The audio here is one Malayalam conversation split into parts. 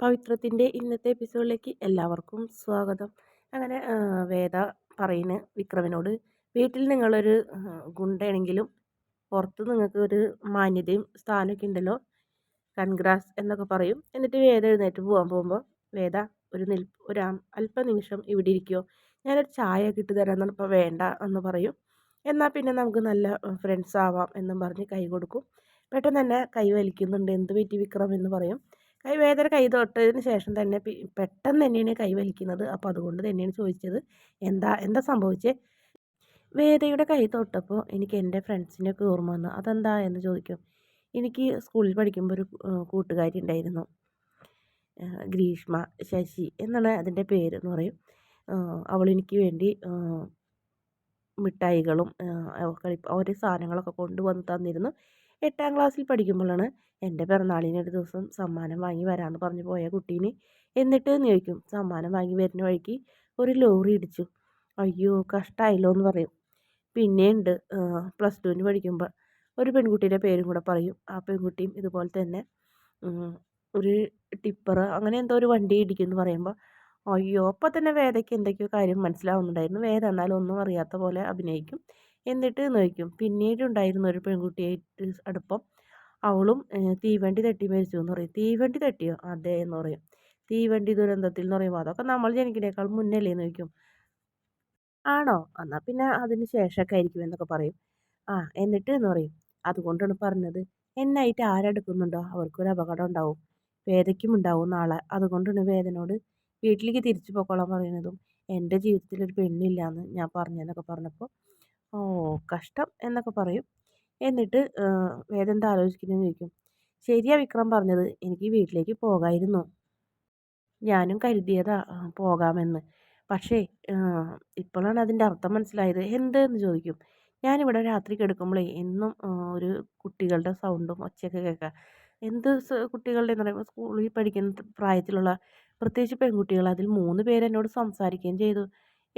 പവിത്രത്തിന്റെ ഇന്നത്തെ എപ്പിസോഡിലേക്ക് എല്ലാവർക്കും സ്വാഗതം. അങ്ങനെ വേദ പറയുന്ന വിക്രമനോട് വീട്ടിൽ നിങ്ങളൊരു ഗുണ്ടയാണെങ്കിലും പുറത്ത് നിങ്ങൾക്ക് ഒരു മാന്യതയും സ്ഥാനമൊക്കെ ഉണ്ടല്ലോ കൺഗ്രാസ് എന്നൊക്കെ പറയും. എന്നിട്ട് വേദ എഴുന്നേറ്റ് പോകാൻ പോകുമ്പോൾ വേദ ഒരു നിൽ ഒരു അല്പനിമിഷം ഇവിടെ ഇരിക്കുമോ ഞാനൊരു ചായ കിട്ടി തരാമെന്നാണ് ഇപ്പോൾ വേണ്ട എന്ന് പറയും. എന്നാൽ പിന്നെ നമുക്ക് നല്ല ഫ്രണ്ട്സ് ആവാം എന്നും പറഞ്ഞ് കൈ കൊടുക്കും. പെട്ടെന്ന് തന്നെ കൈ വലിക്കുന്നുണ്ട്. എന്ത് പറ്റി വിക്രം? എന്ന് പറയും. കൈ വേദന കൈ തൊട്ടതിന് ശേഷം തന്നെ പെട്ടെന്ന് തന്നെയാണ് കൈ വലിക്കുന്നത്. അപ്പോൾ അതുകൊണ്ട് തന്നെയാണ് ചോദിച്ചത് എന്താ എന്താ സംഭവിച്ചേ? വേദയുടെ കൈ തൊട്ടപ്പോൾ എനിക്ക് എന്റെ ഫ്രണ്ട്സിനെയൊക്കെ ഓർമ്മ വന്നു. അതെന്താ? എന്ന് ചോദിക്കും. എനിക്ക് സ്കൂളിൽ പഠിക്കുമ്പോൾ ഒരു കൂട്ടുകാരി ഉണ്ടായിരുന്നു. ഗ്രീഷ്മ ശശി എന്നാണ് അതിന്റെ പേര് എന്ന് പറയും. അവൾ എനിക്ക് വേണ്ടി മിഠായികളും കളി ഓരോ സാധനങ്ങളൊക്കെ കൊണ്ടുവന്ന് തന്നിരുന്നു. എട്ടാം ക്ലാസ്സിൽ പഠിക്കുമ്പോഴാണ് എന്റെ പിറന്നാളിന് ഒരു ദിവസം സമ്മാനം വാങ്ങി വരാമെന്ന് പറഞ്ഞു പോയ കുട്ടീനെ എന്നിട്ട് എന്ന് ചോദിക്കും സമ്മാനം വാങ്ങി വരുന്ന വഴിക്ക് ഒരു ലോറി ഇടിച്ചു. അയ്യോ കഷ്ടമായല്ലോ എന്ന് പറയും. പിന്നെയുണ്ട് പ്ലസ് ടുവിന് പഠിക്കുമ്പോൾ ഒരു പെൺകുട്ടിയുടെ പേരും കൂടെ പറയും. ആ പെൺകുട്ടിയും ഇതുപോലെ തന്നെ ഒരു ടിപ്പർ അങ്ങനെ എന്തോ ഒരു വണ്ടി ഇടിക്കുമെന്ന് പറയുമ്പോൾ അയ്യോ അപ്പോൾ തന്നെ വേദയ്ക്ക് എന്തൊക്കെയോ കാര്യം മനസ്സിലാവുന്നുണ്ടായിരുന്നു. വേദ എന്നാലും ഒന്നും അറിയാത്ത പോലെ അഭിനയിക്കും. എന്നിട്ട് നോക്കും പിന്നീട് ഉണ്ടായിരുന്ന ഒരു പെൺകുട്ടിയായിട്ട് അടുപ്പം അവളും തീവണ്ടി തട്ടി മരിച്ചു എന്ന് പറയും. തീവണ്ടി തട്ടിയോ? അതെ എന്ന് പറയും. തീവണ്ടി ദുരന്തത്തിൽ എന്ന് പറയുമ്പോൾ അതൊക്കെ നമ്മൾ ജനിക്കുന്നേക്കാൾ മുന്നല്ലേ നോക്കും ആണോ? എന്നാൽ പിന്നെ അതിന് ശേഷമൊക്കെ ആയിരിക്കും എന്നൊക്കെ പറയും. ആ എന്നിട്ട് എന്ന് പറയും. അതുകൊണ്ടാണ് പറഞ്ഞത്. എന്നായിട്ട് ആരെടുക്കുന്നുണ്ടോ? അവർക്കൊരു അപകടം ഉണ്ടാവും. വേദയ്ക്കും ഉണ്ടാവും നാളെ. അതുകൊണ്ടാണ് വേദനോട് വീട്ടിലേക്ക് തിരിച്ചു പോക്കോളാൻ പറയുന്നതും എന്റെ ജീവിതത്തിൽ ഒരു പെണ്ണില്ല എന്ന് ഞാൻ പറഞ്ഞെന്നൊക്കെ പറഞ്ഞപ്പോൾ ഓ കഷ്ടം എന്നൊക്കെ പറയും. എന്നിട്ട് വേദം എന്താ ആലോചിക്കുന്നതെന്ന് ചോദിക്കും ശരിയാ വിക്രം പറഞ്ഞത്? എനിക്ക് വീട്ടിലേക്ക് പോകായിരുന്നു. ഞാനും കരുതിയതാ പോകാമെന്ന്. പക്ഷേ ഇപ്പോഴാണ് അതിന്റെ അർത്ഥം മനസ്സിലായത്. എന്ത് എന്ന് ചോദിക്കും? ഞാനിവിടെ രാത്രി കിടക്കുമ്പോഴേ എന്നും ഒരു കുട്ടികളുടെ സൗണ്ടും ഒച്ചയൊക്കെ കേൾക്കാം. എന്ത് കുട്ടികളുടെ എന്ന് പറയുമ്പോൾ സ്കൂളിൽ പഠിക്കുന്ന പ്രായത്തിലുള്ള പ്രത്യേകിച്ച് പെൺകുട്ടികൾ അതിൽ മൂന്ന് പേരെന്നോട് സംസാരിക്കുകയും ചെയ്തു.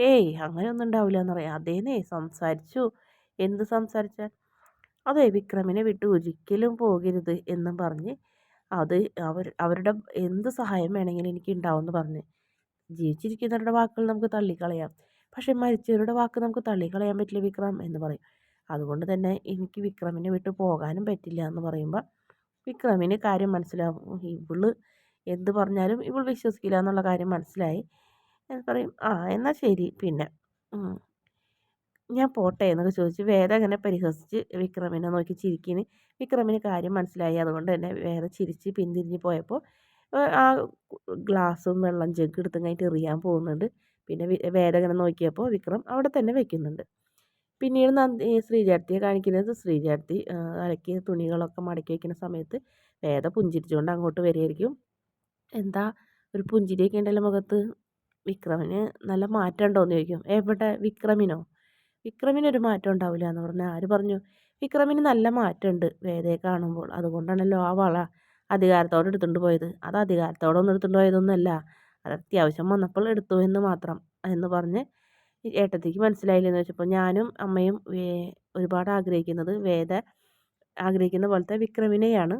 ഏയ് അങ്ങനെയൊന്നും ഉണ്ടാവില്ല എന്ന് പറയാം അതേനേ സംസാരിച്ചു. എന്ത് സംസാരിച്ചാൽ അതെ വിക്രമിനെ വിട്ട് ഒരിക്കലും പോകരുത് എന്നും പറഞ്ഞ് അത് അവർ അവരുടെ എന്ത് സഹായം വേണമെങ്കിലും എനിക്ക് ഉണ്ടാവുമെന്ന് പറഞ്ഞ് ജീവിച്ചിരിക്കുന്നവരുടെ വാക്കുകൾ നമുക്ക് തള്ളിക്കളയാം. പക്ഷെ മരിച്ചവരുടെ വാക്ക് നമുക്ക് തള്ളിക്കളയാൻ പറ്റില്ല വിക്രം എന്ന് പറയും. അതുകൊണ്ട് തന്നെ എനിക്ക് വിക്രമിനെ വിട്ട് പോകാനും പറ്റില്ല എന്ന് പറയുമ്പോൾ വിക്രമിന് കാര്യം മനസ്സിലാവും. ഇവൾ എന്ത് പറഞ്ഞാലും ഇവൾ വിശ്വസിക്കില്ല എന്നുള്ള കാര്യം മനസ്സിലായി. പറയും ആ എന്നാൽ ശരി. പിന്നെ ഞാൻ പോട്ടെ എന്നൊക്കെ ചോദിച്ച് വേദ അങ്ങനെ പരിഹസിച്ച് വിക്രമിനെ നോക്കി ചിരിക്കിന്. വിക്രമിന് കാര്യം മനസ്സിലായി. അതുകൊണ്ട് തന്നെ വേറെ ചിരിച്ച് പിന്തിരിഞ്ഞ് പോയപ്പോൾ ആ ഗ്ലാസ്സും വെള്ളം ജഗ് എടുത്തും കഴിഞ്ഞിട്ട് എറിയാൻ പോകുന്നുണ്ട്. പിന്നെ വേദ അങ്ങനെ നോക്കിയപ്പോൾ വിക്രം അവിടെ തന്നെ വെക്കുന്നുണ്ട്. പിന്നീട് നന്ദി ശ്രീചാർത്തിയെ കാണിക്കുന്നത് ശ്രീചാർത്തി അലക്കിയ തുണികളൊക്കെ മടക്കി വയ്ക്കുന്ന സമയത്ത് വേദ പുഞ്ചിരിച്ചുകൊണ്ട് അങ്ങോട്ട് വരികയായിരിക്കും. എന്താ ഒരു പുഞ്ചിരിയൊക്കെ ഉണ്ടല്ലോ മുഖത്ത്? വിക്രമിന് നല്ല മാറ്റം ഉണ്ടോയെന്ന് ചോദിക്കും. എവിടെ വിക്രമിനോ? വിക്രമിനൊരു മാറ്റം ഉണ്ടാവില്ല എന്ന് പറഞ്ഞാൽ ആര് പറഞ്ഞു? വിക്രമിന് നല്ല മാറ്റമുണ്ട് വേദയെ കാണുമ്പോൾ. അതുകൊണ്ടാണല്ലോ ആ വള അധികാരത്തോടെ എടുത്തുകൊണ്ട് പോയത്. അത് അധികാരത്തോടെ ഒന്നും എടുത്തുകൊണ്ട് പോയതൊന്നുമല്ല. അത് അത്യാവശ്യം വന്നപ്പോൾ എടുത്തു എന്ന് മാത്രം എന്ന് പറഞ്ഞ് ഏട്ടത്തിക്ക് മനസ്സിലായില്ലെന്ന് വെച്ചപ്പോൾ ഞാനും അമ്മയും ഒരുപാട് ആഗ്രഹിക്കുന്നത് വേദ ആഗ്രഹിക്കുന്ന പോലത്തെ വിക്രമിനെയാണ്.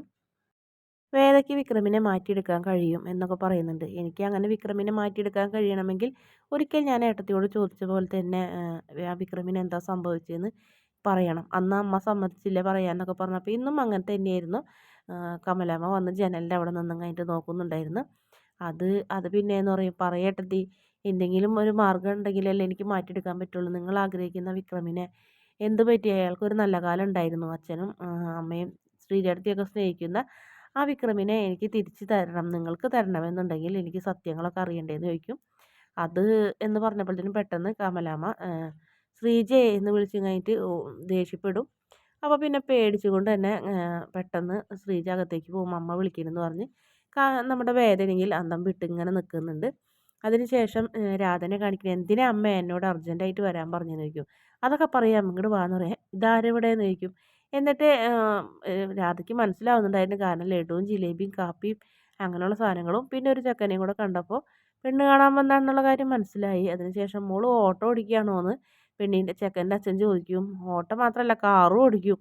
വേദയ്ക്ക് വിക്രമിനെ മാറ്റിയെടുക്കാൻ കഴിയും എന്നൊക്കെ പറയുന്നുണ്ട്. എനിക്ക് അങ്ങനെ വിക്രമിനെ മാറ്റിയെടുക്കാൻ കഴിയണമെങ്കിൽ ഒരിക്കൽ ഞാൻ ഏട്ടത്തിയോട് ചോദിച്ച പോലെ തന്നെ ആ വിക്രമിന് എന്താ സംഭവിച്ചതെന്ന് പറയണം. അന്ന് അമ്മ സമ്മതിച്ചില്ല പറയാമെന്നൊക്കെ പറഞ്ഞപ്പോൾ ഇന്നും അങ്ങനെ തന്നെയായിരുന്നു. കമലാമ്മ വന്ന് ജനലിന്റെ അവിടെ നിന്നും കഴിഞ്ഞിട്ട് നോക്കുന്നുണ്ടായിരുന്നു. അത് അത് പിന്നെ എന്ന് പറയും പറയട്ടത്തി എന്തെങ്കിലും ഒരു മാർഗം ഉണ്ടെങ്കിലല്ലേ എനിക്ക് മാറ്റിയെടുക്കാൻ പറ്റുള്ളൂ. നിങ്ങൾ ആഗ്രഹിക്കുന്ന വിക്രമിനെ എന്ത് പറ്റി? അയാൾക്കൊരു നല്ല കാലം ഉണ്ടായിരുന്നു. അച്ഛനും അമ്മയും ശ്രീചേട്ടത്തിയൊക്കെ സ്നേഹിക്കുന്ന ആ വിക്രമിനെ എനിക്ക് തിരിച്ചു തരണം നിങ്ങൾക്ക് തരണമെന്നുണ്ടെങ്കിൽ എനിക്ക് സത്യങ്ങളൊക്കെ അറിയണ്ടേന്ന് ചോദിക്കും. അത് എന്ന് പറഞ്ഞപ്പോഴത്തേനും പെട്ടെന്ന് കമലാമ്മ ശ്രീജയെ എന്ന് വിളിച്ചു കഴിഞ്ഞിട്ട് ദേഷ്യപ്പെടും. അപ്പോൾ പിന്നെ പേടിച്ചുകൊണ്ട് തന്നെ പെട്ടെന്ന് ശ്രീജ അകത്തേക്ക് പോകും. അമ്മ വിളിക്കണമെന്ന് പറഞ്ഞ് നമ്മുടെ വേദനയിൽ അന്തം വിട്ട് ഇങ്ങനെ നിൽക്കുന്നുണ്ട്. അതിനുശേഷം രാധനെ കാണിക്കുന്നത് എന്തിനാ അമ്മ എന്നോട് അർജന്റായിട്ട് വരാൻ പറഞ്ഞെന്ന് ചോദിക്കും? അതൊക്കെ പറയാം ഇങ്ങോട്ട് വാന്ന് പറയാം. ഇതാരെവിടെയെന്ന് ചോദിക്കും? എന്നിട്ട് രാധയ്ക്ക് മനസ്സിലാവുന്നുണ്ടായിരുന്നു. കാരണം ലഡുവും ജിലേബിയും കാപ്പിയും അങ്ങനെയുള്ള സാധനങ്ങളും. പിന്നെ ഒരു ചെക്കനെയും കൂടെ കണ്ടപ്പോൾ പെണ്ണ് കാണാൻ വന്നാണെന്നുള്ള കാര്യം മനസ്സിലായി. അതിനുശേഷം മോൾ ഓട്ടോ ഓടിക്കുകയാണോ എന്ന് പെണ്ണിന്റെ ചെക്കന്റെ അച്ഛൻ ചോദിക്കും. ഓട്ടോ മാത്രമല്ല കാറും ഓടിക്കും.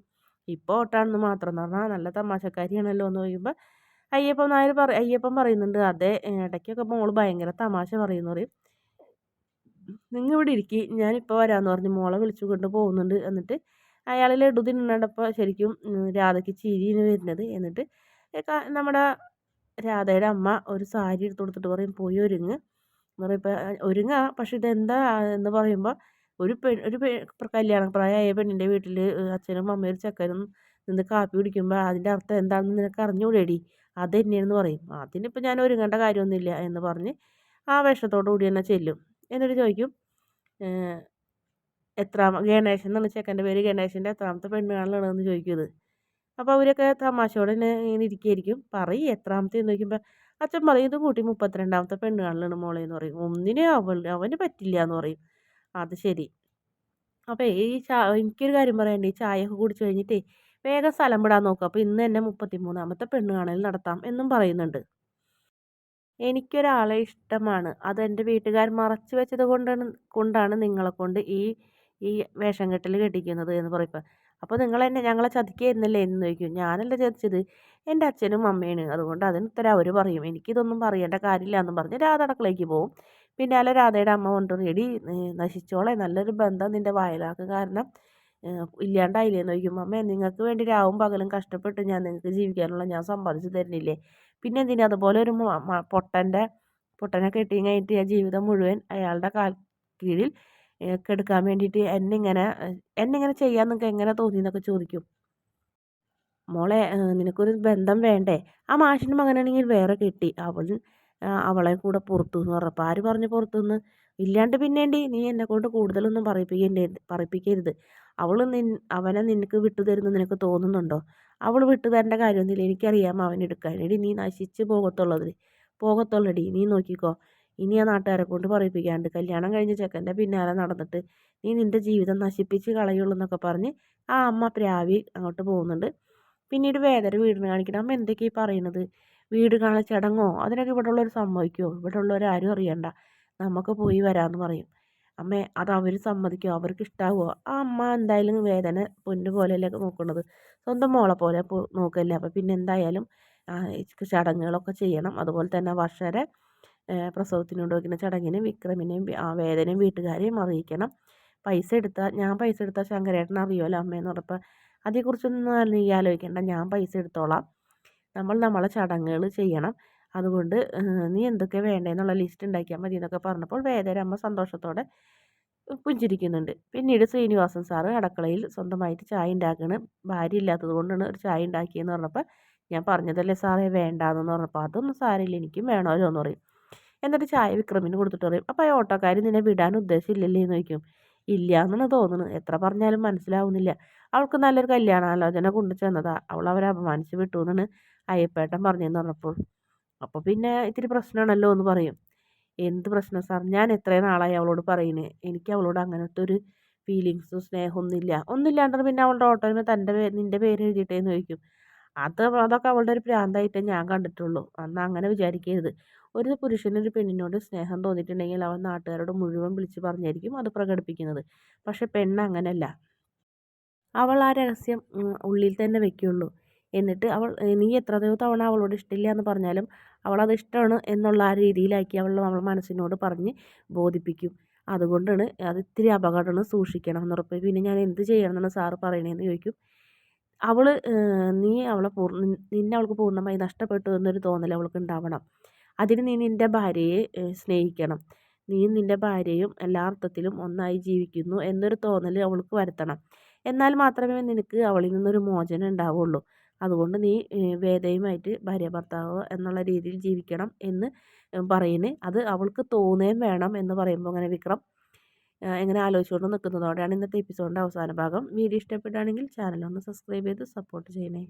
ഇപ്പോൾ ഓട്ടാണെന്ന് മാത്രം. എന്ന് പറഞ്ഞാൽ നല്ല തമാശക്കാരിയാണല്ലോ എന്ന് ചോദിക്കുമ്പോൾ അയ്യപ്പൻ നായർ പറ അയ്യപ്പൻ പറയുന്നുണ്ട്. അതെ ഇടയ്ക്കൊക്കെ മോൾ ഭയങ്കര തമാശ പറയുന്നു പറയും. നിങ്ങൾ ഇവിടെ ഇരിക്കി. ഞാനിപ്പോൾ വരാമെന്ന് പറഞ്ഞ്. മോളെ വിളിച്ചു കൊണ്ട് പോകുന്നുണ്ട് എന്നിട്ട് അയാൾ ലഡു തിന്നണ്ടപ്പോൾ ശരിക്കും രാധയ്ക്ക് ചിരിയാണ് വരുന്നത്. എന്നിട്ട് നമ്മുടെ രാധയുടെ അമ്മ ഒരു സാരി എടുത്ത് കൊടുത്തിട്ട് പറയും പോയി ഒരുങ്ങ്. എന്ന് പറയുമ്പോൾ ഒരുങ്ങ. പക്ഷെ ഇതെന്താ? എന്ന് പറയുമ്പോൾ ഒരു പെൺ ഒരു പെ കല്യാണ പ്രായമായ പെണ്ണിന്റെ വീട്ടിൽ അച്ഛനും അമ്മയും ഒരു ചെക്കനും നിന്ന് കാപ്പി കുടിക്കുമ്പോൾ അതിന്റെ അർത്ഥം എന്താണെന്ന് നിനക്ക് അറിഞ്ഞുകൂടെടി അത് തന്നെയാണെന്ന് പറയും. അതിനിപ്പോൾ ഞാൻ ഒരുങ്ങേണ്ട കാര്യമൊന്നുമില്ല. എന്ന് പറഞ്ഞ് ആ വേഷത്തോടു കൂടി തന്നെ ചെല്ലും. എന്നിട്ട് ചോദിക്കും എത്രാമ ഗണേശൻ എന്നാണ് ചെക്കന്റെ പേര് ഗണേശന്റെ എത്രാമത്തെ പെണ്ണ് കാണലാണെന്ന് ചോദിക്കുന്നത്. അപ്പോൾ അവരൊക്കെ തമാശയോടെ ഇങ്ങനെ ഇരിക്കുകയായിരിക്കും പറയും എത്രാമത്തെ എന്ന് ചോദിക്കുമ്പോൾ അച്ഛൻ പറയും ഇത് കൂട്ടി മുപ്പത്തിരണ്ടാമത്തെ പെണ്ണ് കാണലാണ് മോളെ എന്ന് പറയും. ഒന്നിനെ അവൾ അവന് പറ്റില്ല എന്ന് പറയും. അത് ശരി. അപ്പോൾ ഈ ചാ എനിക്കൊരു കാര്യം പറയണ്ടേ ഈ ചായയൊക്കെ കുടിച്ചു കഴിഞ്ഞിട്ടേ വേഗം സ്ഥലം വിടാൻ നോക്കുക അപ്പോൾ ഇന്ന് തന്നെ മുപ്പത്തിമൂന്നാമത്തെ പെണ്ണ് കാണൽ നടത്താം എന്നും പറയുന്നുണ്ട്. എനിക്കൊരാളെ ഇഷ്ടമാണ്. അത് എന്റെ വീട്ടുകാർ മറച്ചു വെച്ചത് കൊണ്ടാണ് കൊണ്ടാണ് നിങ്ങളെ കൊണ്ട് ഈ ഈ വേഷം കെട്ടിൽ കെട്ടിക്കുന്നത് എന്ന് പറയുമ്പോൾ അപ്പോൾ നിങ്ങൾ എന്നെ ഞങ്ങളെ ചതിക്കായിരുന്നല്ലേ എന്ന് ചോദിക്കും. ഞാനല്ല ചതിച്ചത്. എന്റെ അച്ഛനും അമ്മയാണ് അതുകൊണ്ട് അതിന് ഉത്തരം അവർ പറയും. എനിക്കിതൊന്നും പറയേണ്ട കാര്യമില്ല എന്ന് പറഞ്ഞ് രാധ അടക്കളയ്ക്ക് പോകും പിന്നാലെ രാധയുടെ അമ്മ കൊണ്ട് റെഡി നശിച്ചോളെ. നല്ലൊരു ബന്ധം നിന്റെ വയലാക്ക് കാരണം ഇല്ലാണ്ടായില്ലേ? എന്ന് ചോദിക്കും. അമ്മേ നിങ്ങൾക്ക് വേണ്ടി രാവും പകലും കഷ്ടപ്പെട്ട് ഞാൻ നിങ്ങൾക്ക് ജീവിക്കാനുള്ള ഞാൻ സമ്പാദിച്ചു തരുന്നില്ലേ? പിന്നെ എന്തിനാ അതുപോലെ ഒരു പൊട്ടന്റെ പൊട്ടനെ കെട്ടി കഴിഞ്ഞിട്ട് ആ ജീവിതം മുഴുവൻ അയാളുടെ കാൽ കീഴിൽ കെടുക്കാൻ വേണ്ടിയിട്ട് എന്നിങ്ങനെ എന്നിങ്ങനെ ചെയ്യാൻ നിങ്ങൾക്ക് എങ്ങനെ തോന്നി എന്നൊക്കെ ചോദിക്കും. മോളെ നിനക്കൊരു ബന്ധം വേണ്ടേ? ആ മാഷിന്റെ മകനാണെങ്കിൽ വേറെ കിട്ടി. അവൾ അവളെ കൂടെ പുറത്തു എന്ന് പറഞ്ഞപ്പോൾ ആര് പറഞ്ഞു പുറത്തുനിന്ന് ഇല്ലാണ്ട് പിന്നേണ്ടി നീ എന്നെ കൊണ്ട് കൂടുതലൊന്നും പറയിപ്പിക്കേണ്ട പറയിപ്പിക്കരുത്. അവൾ നിൻ അവനെ നിനക്ക് വിട്ടു തരുന്നു നിനക്ക് തോന്നുന്നുണ്ടോ? അവൾ വിട്ടു തരേണ്ട കാര്യമൊന്നുമില്ല. എനിക്കറിയാം അവൻ എടുക്കാൻ. എടി നീ നശിച്ച് പോകത്തുള്ളത് പോകത്തുള്ളടി. നീ നോക്കിക്കോ. ഇനി ആ നാട്ടുകാരെ കൊണ്ട് പറയിപ്പിക്കാണ്ട് കല്യാണം കഴിഞ്ഞ ചെക്കന്റെ പിന്നാലെ നടന്നിട്ട് നീ നിന്റെ ജീവിതം നശിപ്പിച്ച് കളയുള്ളൂ എന്നൊക്കെ പറഞ്ഞ് ആ അമ്മ പ്രാവി അങ്ങോട്ട് പോകുന്നുണ്ട്. പിന്നീട് വേദന വീടിന് കാണിക്കണം അമ്മ എന്തൊക്കെയാണ് പറയുന്നത് വീട് കാണാൻ ചടങ്ങോ അതിനൊക്കെ ഇവിടെ ഉള്ളവർ സമ്മതിക്കുമോ ഇവിടെ ഉള്ളവർ ആരും അറിയണ്ട. നമുക്ക് പോയി വരാമെന്ന് പറയും. അമ്മേ അത് അവർ സമ്മതിക്കുമോ അവർക്ക് ഇഷ്ടാവുമോ ആ അമ്മ എന്തായാലും വേദന പൊന്നു പോലെയല്ലേ നോക്കുന്നത് സ്വന്തം മോളെ പോലെ നോക്കല്ലേ? അപ്പോൾ പിന്നെ എന്തായാലും ചടങ്ങുകളൊക്കെ ചെയ്യണം. അതുപോലെ തന്നെ വർഷരെ പ്രസവത്തിന് കൊണ്ടുവയ്ക്കുന്ന ചടങ്ങിന് വിക്രമിനെയും വേദനയും വീട്ടുകാരെയും അറിയിക്കണം. പൈസ എടുത്താൽ ഞാൻ പൈസ എടുത്താൽ ശങ്കരേട്ടൻ അറിയുമല്ലോ അമ്മയെന്ന് പറഞ്ഞപ്പോൾ അതേക്കുറിച്ചൊന്നും നീ ആലോചിക്കേണ്ട ഞാൻ പൈസ എടുത്തോളാം. നമ്മൾ നമ്മളെ ചടങ്ങുകൾ ചെയ്യണം. അതുകൊണ്ട് നീ എന്തൊക്കെ വേണ്ടതെന്നുള്ള ലിസ്റ്റ് ഉണ്ടാക്കിയാൽ മതി എന്നൊക്കെ പറഞ്ഞപ്പോൾ വേദനമ്മ സന്തോഷത്തോടെ പുഞ്ചിരിക്കുന്നുണ്ട്. പിന്നീട് ശ്രീനിവാസൻ സാറ് അടുക്കളയിൽ സ്വന്തമായിട്ട് ചായ ഉണ്ടാക്കണ്. ഭാര്യ ഇല്ലാത്തത് കൊണ്ടാണ് ഒരു ചായ ഉണ്ടാക്കിയെന്ന് പറഞ്ഞപ്പോൾ ഞാൻ പറഞ്ഞതല്ലേ സാറേ വേണ്ടാന്ന് പറഞ്ഞപ്പോൾ അതൊന്നും സാരമില്ല എനിക്കും വേണമല്ലോ എന്ന് പറയും. എന്നിട്ട് ചായ വിക്രമിന് കൊടുത്തിട്ട് പറയും അപ്പോൾ ആ ഓട്ടോക്കാർ നിന്നെ വിടാൻ ഉദ്ദേശമില്ലല്ലേ എന്ന് ചോദിക്കും. ഇല്ല എന്നാണ് തോന്നുന്നത് എത്ര പറഞ്ഞാലും മനസ്സിലാവുന്നില്ല. അവൾക്ക് നല്ലൊരു കല്യാണാലോചന കൊണ്ടു ചെന്നതാ. അവൾ അവരെ അപമാനിച്ച് വിട്ടു എന്നാണ് അയ്യപ്പേട്ടൻ പറഞ്ഞെന്ന് പറഞ്ഞപ്പോൾ. അപ്പോൾ പിന്നെ ഇത്തിരി പ്രശ്നമാണല്ലോ എന്ന് പറയും. എന്ത് പ്രശ്നം സാർ? ഞാൻ എത്രയും നാളായി അവളോട് പറയുന്നത് എനിക്ക് അവളോട് അങ്ങനത്തെ ഒരു ഫീലിങ്സും സ്നേഹമൊന്നുമില്ല. ഒന്നുമില്ലാണ്ട് പിന്നെ അവളുടെ ഓട്ടോയിൽ തന്റെ പേര് നിന്റെ പേര് എഴുതിയിട്ടേന്ന് ചോദിക്കും. അത് അതൊക്കെ അവളുടെ ഒരു പ്രാന്തായിട്ടേ ഞാൻ കണ്ടിട്ടുള്ളൂ. അന്ന് അങ്ങനെ വിചാരിക്കരുത്. ഒരു പുരുഷനൊരു പെണ്ണിനോട് സ്നേഹം തോന്നിയിട്ടുണ്ടെങ്കിൽ അവൻ നാട്ടുകാരോട് മുഴുവൻ വിളിച്ച് പറഞ്ഞായിരിക്കും അത് പ്രകടിപ്പിക്കുന്നത്. പക്ഷെ പെണ്ണ് അങ്ങനെയല്ല അവൾ ആ രഹസ്യം ഉള്ളിൽ തന്നെ വെക്കുള്ളൂ. എന്നിട്ട് അവൾ നീ എത്ര തവണ അവളോട് ഇഷ്ടമില്ല എന്ന് പറഞ്ഞാലും അവളത് ഇഷ്ടമാണ് എന്നുള്ള ആ രീതിയിലാക്കി അവൾ അവൾ മനസ്സിനോട് പറഞ്ഞ് ബോധിപ്പിക്കും. അതുകൊണ്ടാണ് അത് ഇത്തിരി അപകടമാണ് സൂക്ഷിക്കണം എന്ന് ഉറപ്പ്. പിന്നെ ഞാൻ എന്ത് ചെയ്യണം എന്നാണ് സാറ് പറയണതെന്ന് ചോദിക്കും. അവൾ നീ അവളെ പൂർണ നിന്നെ അവൾക്ക് പൂർണമായി നഷ്ടപ്പെട്ടു എന്നൊരു തോന്നൽ അവൾക്ക് ഉണ്ടാവണം. അതിന് നീ നിന്റെ ഭാര്യയെ സ്നേഹിക്കണം. നീ നിന്റെ ഭാര്യയും എല്ലാ അർത്ഥത്തിലും ഒന്നായി ജീവിക്കുന്നു എന്നൊരു തോന്നൽ അവൾക്ക് വരുത്തണം. എന്നാൽ മാത്രമേ നിനക്ക് അവളിൽ നിന്നൊരു മോചനം ഉണ്ടാവുള്ളൂ. അതുകൊണ്ട് നീ വേദയുമായിട്ട് ഭാര്യ ഭർത്താവ് എന്നുള്ള രീതിയിൽ ജീവിക്കണം എന്ന് പറയുന്നത് അത് അവൾക്ക് തോന്നുകയും വേണം എന്ന് പറയുമ്പോൾ അങ്ങനെ വിക്രം എങ്ങനെ ആലോചിച്ചുകൊണ്ട് നിൽക്കുന്നതോടെയാണ് ഇന്നത്തെ എപ്പിസോഡിന്റെ അവസാന ഭാഗം. വീഡിയോ ഇഷ്ടപ്പെട്ടാണെങ്കിൽ ചാനൽ ഒന്ന് സബ്സ്ക്രൈബ് ചെയ്ത് സപ്പോർട്ട് ചെയ്യണേ.